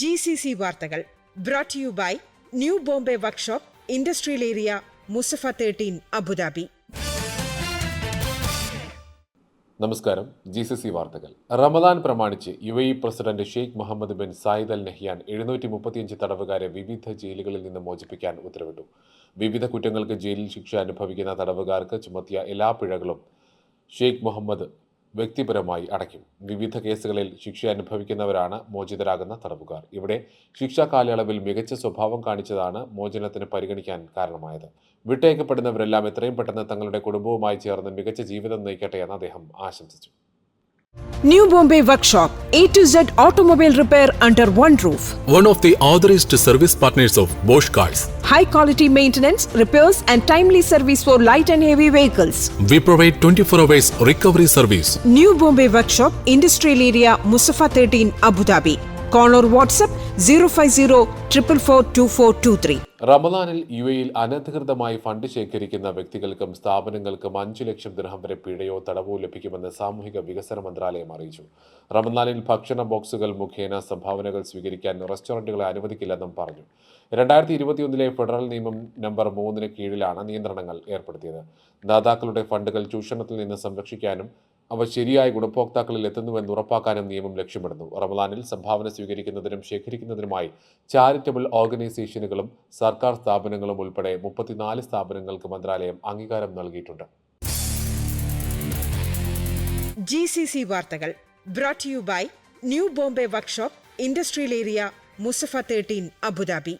G C C വാർത്തകൾ brought you by new Bombay workshop industrial area Musaffah thirteen Abu Dhabi നമസ്കാരം. G C C വാർത്തകൾ. റമദാൻ പ്രമാണിച്ച് U A E president Sheikh Mohammed bin Zayed Al Nahyan എഴുന്നൂറ്റി മുപ്പത്തിയഞ്ച് തടവുകാരെ വിവിധ ജയിലുകളിൽ നിന്ന് മോചിപ്പിക്കാൻ ഉത്തരവിട്ടു. വിവിധ കുറ്റങ്ങൾക്ക് ജയിലിൽ ശിക്ഷ അനുഭവിക്കുന്ന തടവുകാർക്ക് ചുമത്തിയ എല്ലാ പിഴകളും ഷെയ്ഖ് മുഹമ്മദ് വ്യക്തിപരമായി അടയ്ക്കും. വിവിധ കേസുകളിൽ ശിക്ഷ അനുഭവിക്കുന്നവരാണ് മോചിതരാകുന്ന തടവുകാർ. ഇവിടെ ശിക്ഷാ കാലയളവിൽ മികച്ച സ്വഭാവം കാണിച്ചതാണ് മോചനത്തിന് പരിഗണിക്കാൻ കാരണമായത്. വിട്ടയക്കപ്പെടുന്നവരെല്ലാം എത്രയും പെട്ടെന്ന് തങ്ങളുടെ കുടുംബവുമായി ചേർന്ന് മികച്ച ജീവിതം നയിക്കട്ടെ എന്ന് അദ്ദേഹം ആശംസിച്ചു. New Bombay workshop A to Z automobile repair under one roof one of the authorized service partners of Bosch Cars. High quality maintenance, repairs, and timely service for light and heavy vehicles. We provide 24 hours recovery service. New Bombay Workshop, Industrial Area, Musafa 13, Abu Dhabi. Call or WhatsApp 050 444 റമദാനിൽ U എയിൽ അനധികൃതമായി fund ശേഖരിക്കുന്ന വ്യക്തികൾക്കും സ്ഥാപനങ്ങൾക്കും അഞ്ചു ലക്ഷം ദിർഹം വരെ പിഴയോ തടവോ ലഭിക്കുമെന്ന് സാമൂഹിക വികസന മന്ത്രാലയം അറിയിച്ചു. റമദാനിൽ ഭക്ഷണ ബോക്സുകൾ മുഖേന സംഭാവനകൾ സ്വീകരിക്കാൻ റെസ്റ്റോറന്റുകളെ അനുവദിക്കില്ലെന്നും പറഞ്ഞു. രണ്ടായിരത്തി ഇരുപത്തിയൊന്നിലെ ഫെഡറൽ നിയമം നമ്പർ മൂന്നിന് കീഴിലാണ് നിയന്ത്രണങ്ങൾ ഏർപ്പെടുത്തിയത്. ദാതാക്കളുടെ ഫണ്ടുകൾ ചൂഷണത്തിൽ നിന്ന് സംരക്ഷിക്കാനും അവ ശരിയായ ഗുണഭോക്താക്കളിൽ എത്തുന്നുവെന്ന് ഉറപ്പാക്കാനും നിയമം ലക്ഷ്യമിടുന്നു. റമദാനിൽ സംഭാവന സ്വീകരിക്കുന്നതിനും ശേഖരിക്കുന്നതിനുമായി ചാരിറ്റബിൾ ഓർഗനൈസേഷനുകളും സർക്കാർ സ്ഥാപനങ്ങളും ഉൾപ്പെടെ മുപ്പത്തിനാല് സ്ഥാപനങ്ങൾക്ക് മന്ത്രാലയം അംഗീകാരം നൽകിയിട്ടുണ്ട്. ജി സി സി വാർത്തകൾ brought you by new Bombay workshop industrial area Musaffah thirteen Abu Dhabi